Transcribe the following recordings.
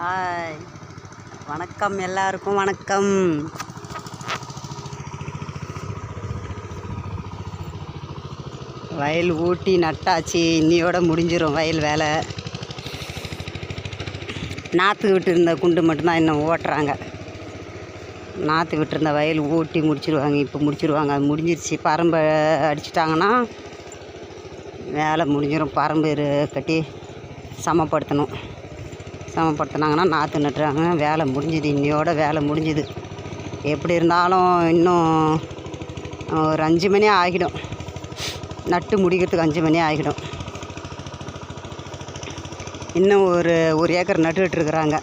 Hi வணக்கம் எல்லாருக்கும் வணக்கம். வயல் ஊட்டி நட்டாச்சு இன்னியோட முடிஞ்சிடும் வயல் வேலை. நாற்று விட்டுருந்த குண்டு மட்டும்தான் இன்னும் ஓட்டுறாங்க. நாற்று விட்டுருந்த வயல் ஊட்டி முடிச்சிருவாங்க இப்போ முடிச்சிருவாங்க. அது முடிஞ்சிருச்சு. பரம்பை அடிச்சிட்டாங்கன்னா வேலை முடிஞ்சிடும் பரம்பு கட்டி சமப்படுத்தணும். சிரமப்படுத்துனாங்கன்னா நாற்று நட்டுறாங்க வேலை முடிஞ்சுது இன்னையோட வேலை முடிஞ்சுது. எப்படி இருந்தாலும் இன்னும் ஒரு அஞ்சு மணி ஆகிடும். நட்டு முடிக்கிறதுக்கு அஞ்சு மணி ஆகிடும். இன்னும் ஒரு ஒரு ஏக்கர் நட்டுக்கிட்டுருக்குறாங்க.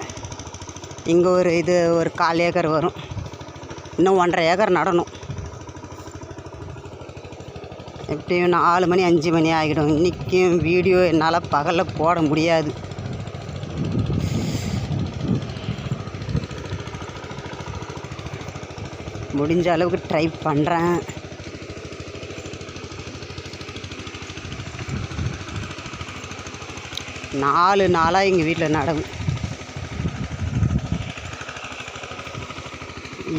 இங்கே ஒரு இது ஒரு கால் ஏக்கர் வரும். இன்னும் ஒன்றரை ஏக்கர் நடணும். எப்படியும் நாலு மணி அஞ்சு மணி ஆகிடும். இன்றைக்கும் வீடியோ என்னால் பகலில் போட முடியாது. முடிஞ்ச அளவுக்கு ட்ரை பண்ணுறேன் நாலு நாளாக எங்கள் வீட்டில் நடவு.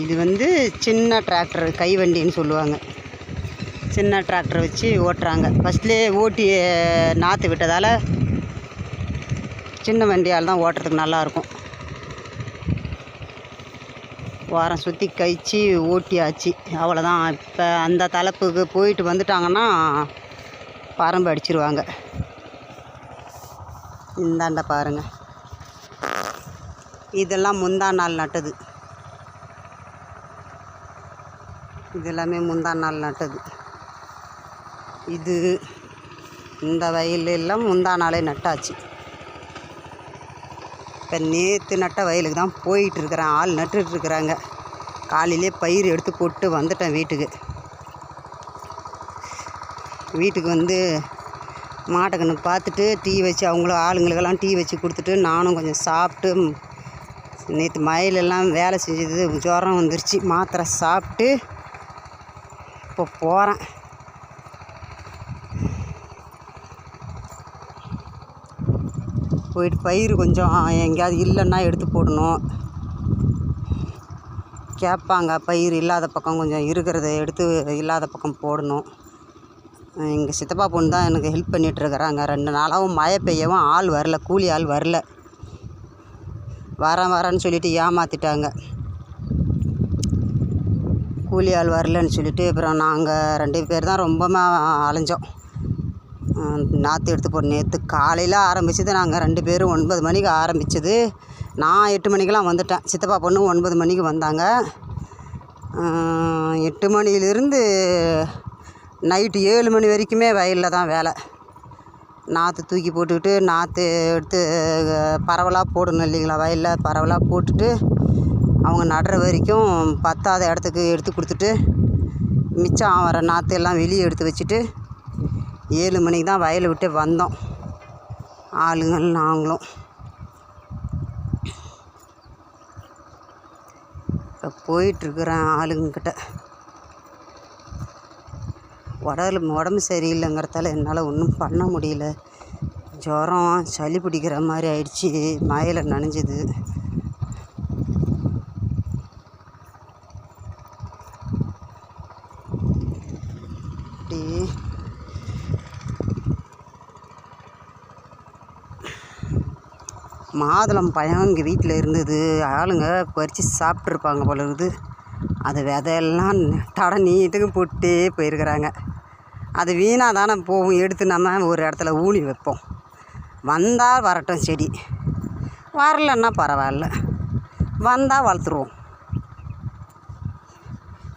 இது வந்து சின்ன டிராக்டர் கைவண்டின்னு சொல்லுவாங்க. சின்ன டிராக்டர் வச்சு ஓட்டுறாங்க. ஃபஸ்ட்லேயே ஓட்டி நாற்று விட்டதால் சின்ன வண்டியால் தான் ஓட்டுறதுக்கு நல்லாயிருக்கும் வாரம் சுற்றி கழிச்சு ஓட்டியாச்சு. அவ்வளோதான் இப்போ அந்த தலைப்புக்கு போயிட்டு வந்துட்டாங்கன்னா பரம்பு அடிச்சிருவாங்க. இந்தாண்ட பாருங்கள் இதெல்லாம் முந்தா நாள் நட்டது. இது எல்லாமே முந்தா நாள் நட்டது. இது இந்த வயல் எல்லாம் முந்தா நாளே நட்டாச்சு. இப்போ நேற்று நட்ட வயலுக்கு தான் போயிட்டுருக்குறேன். ஆள் நட்டுட்ருக்குறாங்க காலையிலே பயிர் எடுத்து போட்டு வந்துட்டேன் வீட்டுக்கு. வீட்டுக்கு வந்து மாட்டுக்கண்ணு பார்த்துட்டு டீ வச்சு அவங்களும் ஆளுங்களுக்கெல்லாம் டீ வச்சு கொடுத்துட்டு நானும் கொஞ்சம் சாப்பிட்டு நேற்று மயிலெல்லாம் வேலை செஞ்சது ஜுரம் வந்துருச்சு. மாத்திரை சாப்பிட்டு இப்போ போகிறேன் போயிட்டு பயிர் கொஞ்சம் எங்கேயாவது இல்லைன்னா எடுத்து போடணும். கேட்பாங்க பயிர் இல்லாத பக்கம் கொஞ்சம் இருக்கிறத எடுத்து இல்லாத பக்கம் போடணும். எங்கள் சித்தப்பா பொண்ணு தான் எனக்கு ஹெல்ப் பண்ணிகிட்ருக்குறாங்க ரெண்டு நாளாகவும் மழை பெய்யவும் ஆள் வரல கூலி ஆள் வரல. வரேன் வரேன்னு சொல்லிட்டு ஏமாற்றிட்டாங்க கூலி ஆள் வரலன்னு சொல்லிட்டு அப்புறம் நாங்கள் ரெண்டு பேர் தான் ரொம்பமா அலைஞ்சோம். நாற்று எடுத்து போட்டு நேற்று காலையில் ஆரம்பித்தது நாங்கள் ரெண்டு பேரும் ஒன்பது மணிக்கு ஆரம்பிச்சது. நான் எட்டு மணிக்கெலாம் வந்துட்டேன். சித்தப்பா பொண்ணு ஒன்பது மணிக்கு வந்தாங்க. எட்டு மணியிலிருந்து நைட்டு ஏழு மணி வரைக்குமே வயலில் தான் வேலை. நாற்று தூக்கி போட்டுக்கிட்டு நாற்று எடுத்து பரவலாக போடணும் இல்லைங்களா வயலில்? பரவலாக போட்டுட்டு அவங்க நடுற வரைக்கும் பத்தாத இடத்துக்கு எடுத்து கொடுத்துட்டு மிச்சம் வர நாற்று எல்லாம் வெளியே எடுத்து வச்சுட்டு ஏழு மணிக்கு தான் வயலை விட்டு வந்தோம். ஆளுங்கள் நாங்களும். இப்போ போயிட்டுருக்குறேன் ஆளுங்கக்கிட்ட. உடல் உடம்பு சரியில்லைங்கிறதால என்னால் ஒன்றும் பண்ண முடியல. ஜுரம் சளி பிடிக்கிற மாதிரி ஆயிடுச்சு. மயில நனைஞ்சுது. மாதுளம் பழம் எங்கள் வீட்டில் இருந்தது. ஆளுங்க பறித்து சாப்பிட்ருப்பாங்க போல இருக்குது. அது விதையெல்லாம் தட நீட்டுக்கு போட்டே போயிருக்கிறாங்க. அது வீணாக தானே போகும். எடுத்து நம்ம ஒரு இடத்துல ஊனி வைப்போம். வந்தால் வரட்டும் செடி. வரலன்னா பரவாயில்ல. வந்தால் வளர்த்துருவோம்.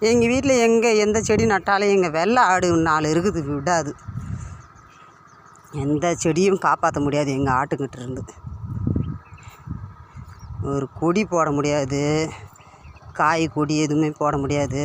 எங்கள் வீட்டில் எங்கே எந்த செடி நட்டாலும் எங்கள் வெள்ளை ஆடு நாலு இருக்குது. விடாது. எந்த செடியும் காப்பாற்ற முடியாது எங்கள் ஆட்டுக்கிட்ட இருந்து. ஒரு கொடி போட முடியாது. காய் கொடி எதுவுமே போட முடியாது.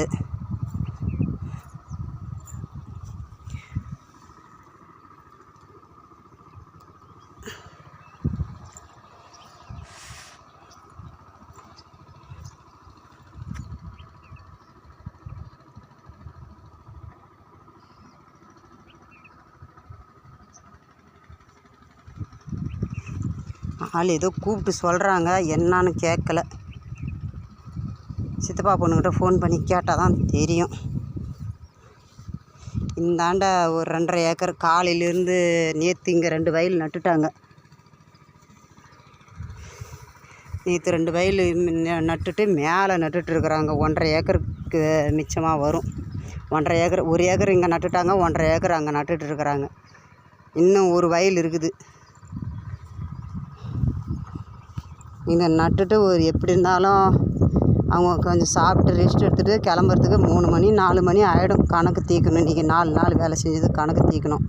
ஆள் ஏதோ கூப்பிட்டு சொல்கிறாங்க என்னான்னு கேட்கல. சித்தப்பா பொண்ணுக்கிட்ட ஃபோன் பண்ணி கேட்டால் தான் தெரியும். இந்தாண்ட ஒரு ரெண்டரை ஏக்கர் காலையிலேருந்து நேற்று இங்கே ரெண்டு வயல் நட்டுட்டாங்க. நேற்று ரெண்டு வயல் நட்டுட்டு மேலே நட்டுட்ருக்குறாங்க ஒன்றரை ஏக்கருக்கு மிச்சமாக வரும். ஒன்றரை ஏக்கர் ஒரு ஏக்கர் இங்கே நட்டுட்டாங்க ஒன்றரை ஏக்கர் அங்கே நட்டுட்ருக்குறாங்க இன்னும் ஒரு வயல் இருக்குது. இதை நட்டுட்டு ஒரு எப்படி இருந்தாலும் அவங்க கொஞ்சம் சாப்பிட்டு ரெஸ்ட் எடுத்துகிட்டு கிளம்புறதுக்கு மூணு மணி நாலு மணி ஆகிடும் கணக்கு தீர்க்கணும் இன்றைக்கி நாலு நாள் வேலை செஞ்சது கணக்கு தீர்க்கணும்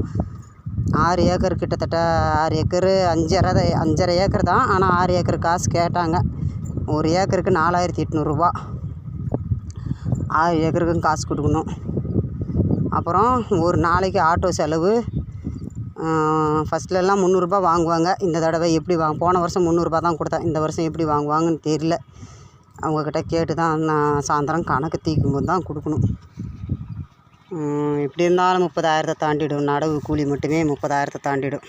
ஆறு ஏக்கர் கிட்டத்தட்ட ஆறு ஏக்கரு அஞ்சரை அஞ்சரை ஏக்கர் தான். ஆனால் ஆறு ஏக்கர் காசு கேட்டாங்க. ஒரு ஏக்கருக்கு நாலாயிரத்தி எட்நூறுரூவா ஆறு ஏக்கருக்கும் காசு கொடுக்கணும். அப்புறம் ஒரு நாளைக்கு ஆட்டோ செலவு ஃபஸ்ட்லலாம் முந்நூறுரூபா வாங்குவாங்க. இந்த தடவை எப்படி வாங்க போன வருஷம் முந்நூறுரூபா தான் கொடுத்தேன் இந்த வருஷம் எப்படி வாங்குவாங்கன்னு தெரியல. அவங்கக்கிட்ட கேட்டு தான் நான் சாயந்தரம் கணக்கு தீக்கும்போது தான் கொடுக்கணும். எப்படி இருந்தாலும் முப்பதாயிரத்தை தாண்டிடும். நடவு கூலி மட்டுமே முப்பதாயிரத்தை தாண்டிடும்.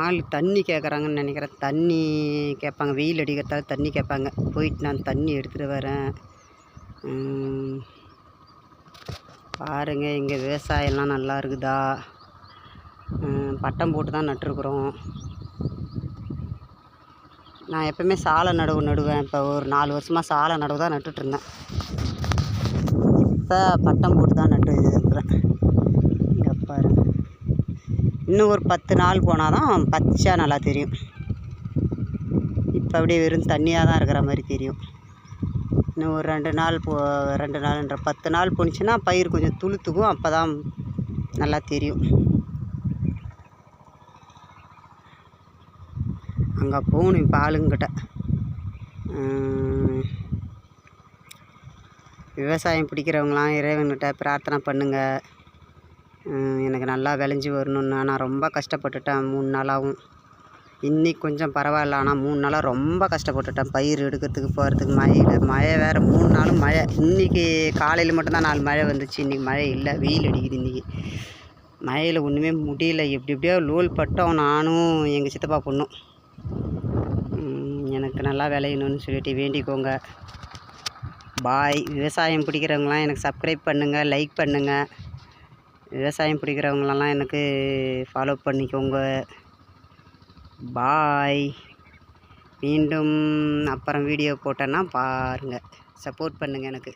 ஆள் தண்ணி கேட்குறாங்கன்னு நினைக்கிறேன். தண்ணி கேட்பாங்க வெயில் அடிக்கிறதால தண்ணி கேட்பாங்க போயிட்டு நான் தண்ணி எடுத்துகிட்டு வரேன். பாருங்கள் இங்கே விவசாயம்லாம் நல்லா இருக்குதா? பட்டம் போட்டு தான் நட்டுருக்குறோம். நான் எப்பவுமே சாலை நடவு நடுவேன். இப்போ ஒரு நாலு வருஷமாக சாலை நடவு தான் நட்டுட்ருந்தேன் இப்போ பட்டம் போட்டு தான் நட்டு இருக்கிறேன். இங்கே பாருங்கள் இன்னும் ஒரு பத்து நாள் போனால் தான் பச்சை நல்லா தெரியும். இப்போ அப்படியே வெறும் தண்ணியாக தான் இருக்கிற மாதிரி தெரியும். இன்னும் ஒரு ரெண்டு நாள் போ ரெண்டு நாள்ன்ற பத்து நாள் போணுச்சுன்னா பயிர் கொஞ்சம் துளுத்துக்கும் அப்போ தான் நல்லா தெரியும். அங்கே போகணும் இப்போ ஆளுங்கிட்ட விவசாயம் பிடிக்கிறவங்களாம் இறைவன்கிட்ட பிரார்த்தனை பண்ணுங்கள் எனக்கு நல்லா விளைஞ்சி வரணுன்னு நான் ரொம்ப கஷ்டப்பட்டுட்டேன் மூணு நாளாகவும் இன்னைக்கு கொஞ்சம் பரவாயில்ல ஆனால் மூணு நாளாக ரொம்ப கஷ்டப்பட்டுட்டேன். பயிர் எடுக்கிறதுக்கு போகிறதுக்கு மழையில் மழை வேறு மூணு நாளும் மழை. இன்றைக்கி காலையில் மட்டும்தான் நாலு மழை வந்துச்சு. இன்றைக்கி மழை இல்லை. வெயில் அடிக்குது இன்றைக்கி மழையில் ஒன்றுமே முடியல. எப்படி எப்படியோ லோல் பட்டோம். நானும் எங்கள் சித்தப்பா பொண்ணும். எனக்கு நல்லா விளையணும்னு சொல்லிட்டு வேண்டிக்கோங்க. பாய். விவசாயம் பிடிக்கிறவங்களாம் எனக்கு சப்ஸ்கிரைப் பண்ணுங்கள் லைக் பண்ணுங்கள் விவசாயம் பிடிக்கிறவங்களெல்லாம் எனக்கு ஃபாலோ பண்ணிக்கோங்க. பாய் மீண்டும் அப்புறம் வீடியோ போட்டேன்னா பாருங்கள் சப்போர்ட் பண்ணுங்கள் எனக்கு.